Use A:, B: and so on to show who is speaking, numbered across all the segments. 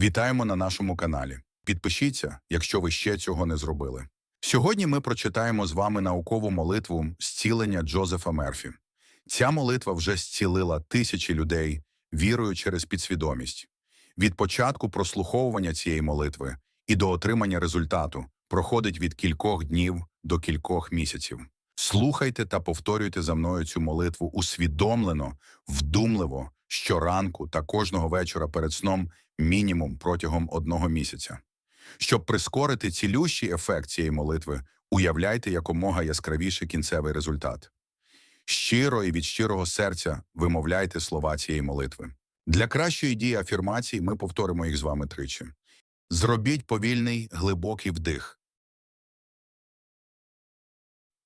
A: Вітаємо на нашому каналі. Підпишіться, якщо ви ще цього не зробили. Сьогодні ми прочитаємо з вами наукову молитву зцілення Джозефа Мерфі. Ця молитва вже зцілила тисячі людей вірою через підсвідомість. Від початку прослуховування цієї молитви і до отримання результату проходить від кількох днів до кількох місяців. Слухайте та повторюйте за мною цю молитву усвідомлено, вдумливо, щоранку та кожного вечора перед сном мінімум протягом одного місяця. Щоб прискорити цілющий ефект цієї молитви, уявляйте якомога яскравіший кінцевий результат. Щиро і від щирого серця вимовляйте слова цієї молитви. Для кращої дії афірмацій ми повторимо їх з вами тричі. Зробіть повільний глибокий вдих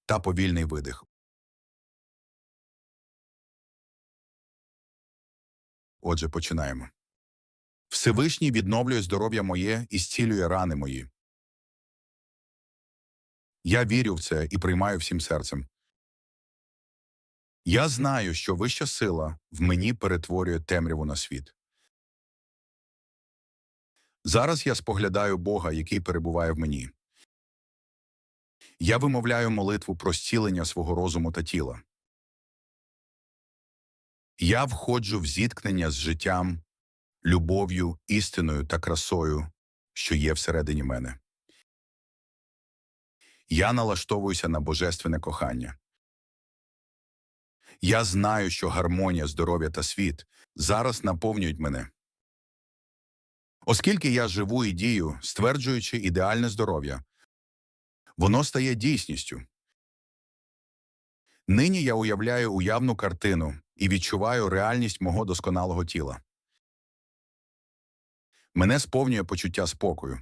A: та повільний видих. Отже, починаємо. Всевишній відновлює здоров'я моє і зцілює рани мої. Я вірю в це і приймаю всім серцем. Я знаю, що вища сила в мені перетворює темряву на світ. Зараз я споглядаю Бога, який перебуває в мені. Я вимовляю молитву про зцілення свого розуму та тіла. Я входжу в зіткнення з життям, любов'ю, істиною та красою, що є всередині мене. Я налаштовуюся на божественне кохання. Я знаю, що гармонія, здоров'я та світ зараз наповнюють мене. Оскільки я живу і дію, стверджуючи ідеальне здоров'я, воно стає дійсністю. Нині я уявляю уявну картину і відчуваю реальність мого досконалого тіла. Мене сповнює почуття спокою.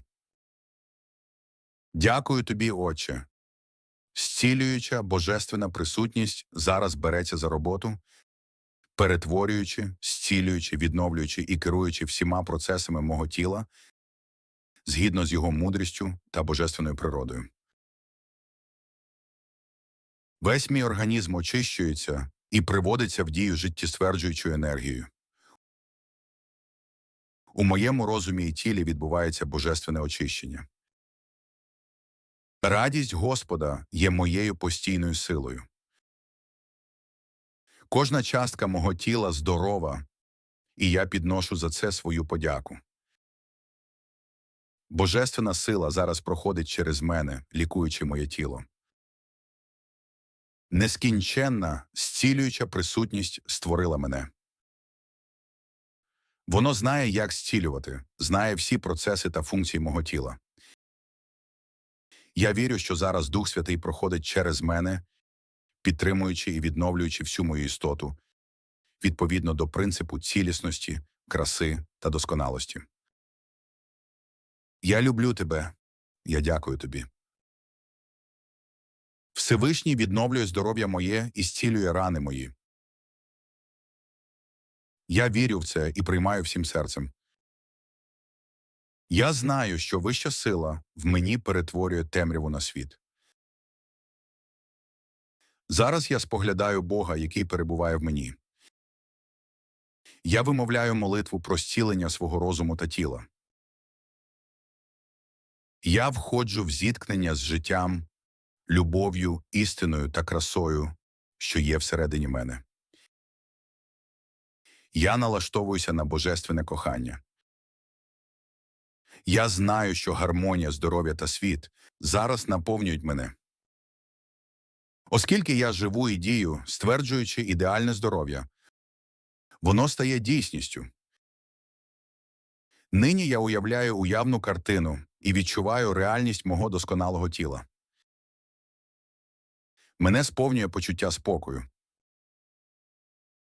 A: Дякую тобі, Отче. Зцілююча божественна присутність зараз береться за роботу, перетворюючи, зцілюючи, відновлюючи і керуючи всіма процесами мого тіла згідно з його мудрістю та божественною природою. Весь мій організм очищується і приводиться в дію життєстверджуючою енергією. У моєму розумі і тілі відбувається божественне очищення. Радість Господа є моєю постійною силою. Кожна частка мого тіла здорова, і я підношу за це свою подяку. Божественна сила зараз проходить через мене, лікуючи моє тіло. Нескінченна, зцілююча присутність створила мене. Воно знає, як зцілювати, знає всі процеси та функції мого тіла. Я вірю, що зараз Дух Святий проходить через мене, підтримуючи і відновлюючи всю мою істоту відповідно до принципу цілісності, краси та досконалості. Я люблю тебе. Я дякую тобі. Всевишній відновлює здоров'я моє і зцілює рани мої. Я вірю в це і приймаю всім серцем. Я знаю, що вища сила в мені перетворює темряву на світ. Зараз я споглядаю Бога, який перебуває в мені. Я вимовляю молитву про зцілення свого розуму та тіла. Я входжу в зіткнення з життям, любов'ю, істиною та красою, що є всередині мене. Я налаштовуюся на божественне кохання. Я знаю, що гармонія, здоров'я та світ зараз наповнюють мене. Оскільки я живу і дію, стверджуючи ідеальне здоров'я, воно стає дійсністю. Нині я уявляю уявну картину і відчуваю реальність мого досконалого тіла. Мене сповнює почуття спокою.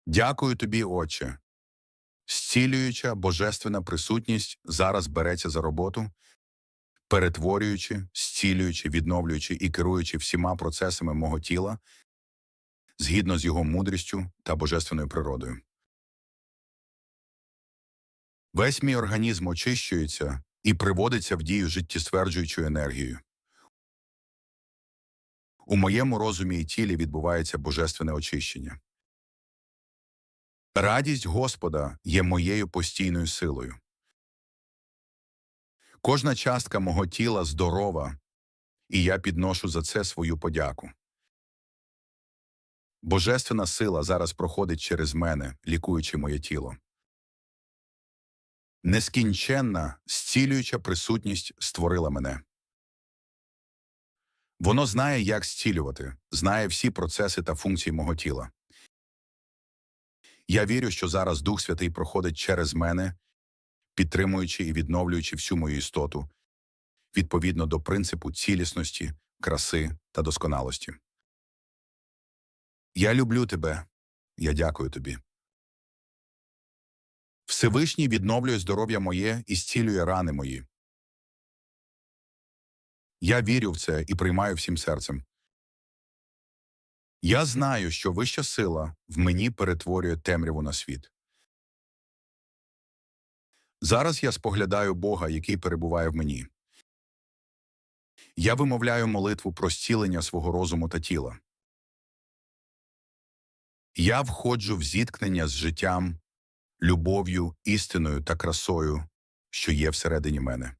A: Дякую тобі, Отче. Зцілююча божественна присутність зараз береться за роботу, перетворюючи, зцілюючи, відновлюючи і керуючи всіма процесами мого тіла згідно з його мудрістю та божественною природою. Весь мій організм очищується і приводиться в дію життєстверджуючою енергією. У моєму розумі і тілі відбувається божественне очищення. Радість Господа є моєю постійною силою. Кожна частка мого тіла здорова, і я підношу за це свою подяку. Божественна сила зараз проходить через мене, лікуючи моє тіло. Нескінченна, зцілююча присутність створила мене. Воно знає, як зцілювати, знає всі процеси та функції мого тіла. Я вірю, що зараз Дух Святий проходить через мене, підтримуючи і відновлюючи всю мою істоту, відповідно до принципу цілісності, краси та досконалості. Я люблю тебе, я дякую тобі. Всевишній відновлює здоров'я моє і зцілює рани мої. Я вірю в це і приймаю всім серцем. Я знаю, що вища сила в мені перетворює темряву на світ. Зараз я споглядаю Бога, який перебуває в мені. Я вимовляю молитву про зцілення свого розуму та тіла. Я входжу в зіткнення з життям, любов'ю, істиною та красою, що є всередині мене.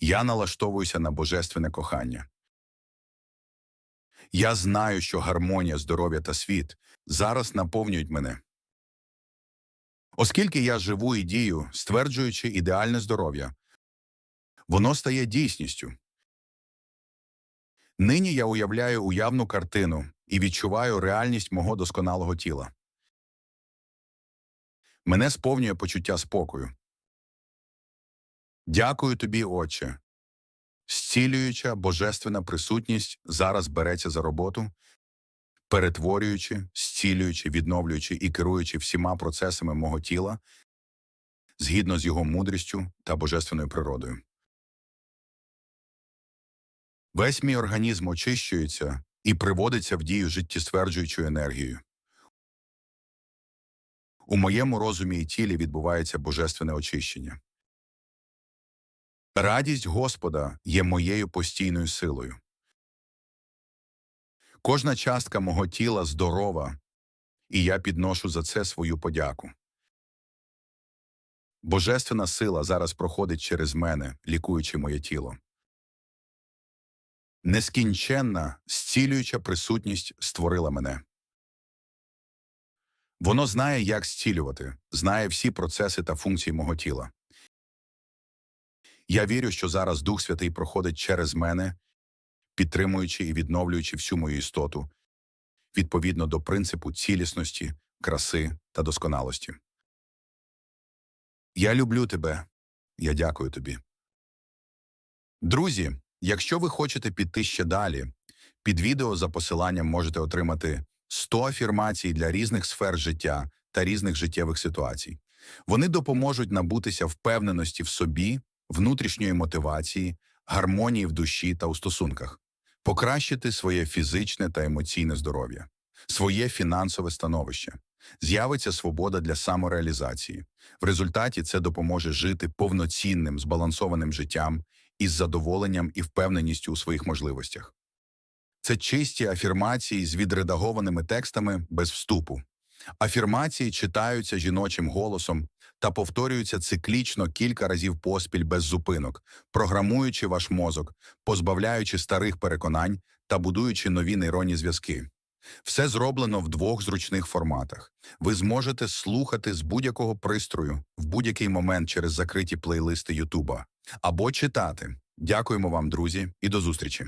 A: Я налаштовуюся на божественне кохання. Я знаю, що гармонія, здоров'я та світ зараз наповнюють мене. Оскільки я живу і дію, стверджуючи ідеальне здоров'я, воно стає дійсністю. Нині я уявляю уявну картину і відчуваю реальність мого досконалого тіла. Мене сповнює почуття спокою. Дякую тобі, Отче. Зцілююча божественна присутність зараз береться за роботу, перетворюючи, зцілюючи, відновлюючи і керуючи всіма процесами мого тіла згідно з його мудрістю та божественною природою. Весь мій організм очищується і приводиться в дію життєстверджуючою енергією. У моєму розумі і тілі відбувається божественне очищення. Радість Господа є моєю постійною силою. Кожна частка мого тіла здорова, і я підношу за це свою подяку. Божественна сила зараз проходить через мене, лікуючи моє тіло. Нескінченна, зцілююча присутність створила мене. Воно знає, як зцілювати, знає всі процеси та функції мого тіла. Я вірю, що зараз Дух Святий проходить через мене, підтримуючи і відновлюючи всю мою істоту, відповідно до принципу цілісності, краси та досконалості. Я люблю тебе, я дякую тобі. Друзі, якщо ви хочете піти ще далі, під відео за посиланням можете отримати 100 афірмацій для різних сфер життя та різних життєвих ситуацій. Вони допоможуть набутися впевненості в собі, внутрішньої мотивації, гармонії в душі та у стосунках, покращити своє фізичне та емоційне здоров'я, своє фінансове становище. З'явиться свобода для самореалізації. В результаті це допоможе жити повноцінним, збалансованим життям із задоволенням і впевненістю у своїх можливостях. Це чисті афірмації з відредагованими текстами без вступу. Афірмації читаються жіночим голосом та повторюються циклічно кілька разів поспіль без зупинок, програмуючи ваш мозок, позбавляючи старих переконань та будуючи нові нейронні зв'язки. Все зроблено в двох зручних форматах. Ви зможете слухати з будь-якого пристрою в будь-який момент через закриті плейлисти Ютуба або читати. Дякуємо вам, друзі, і до зустрічі!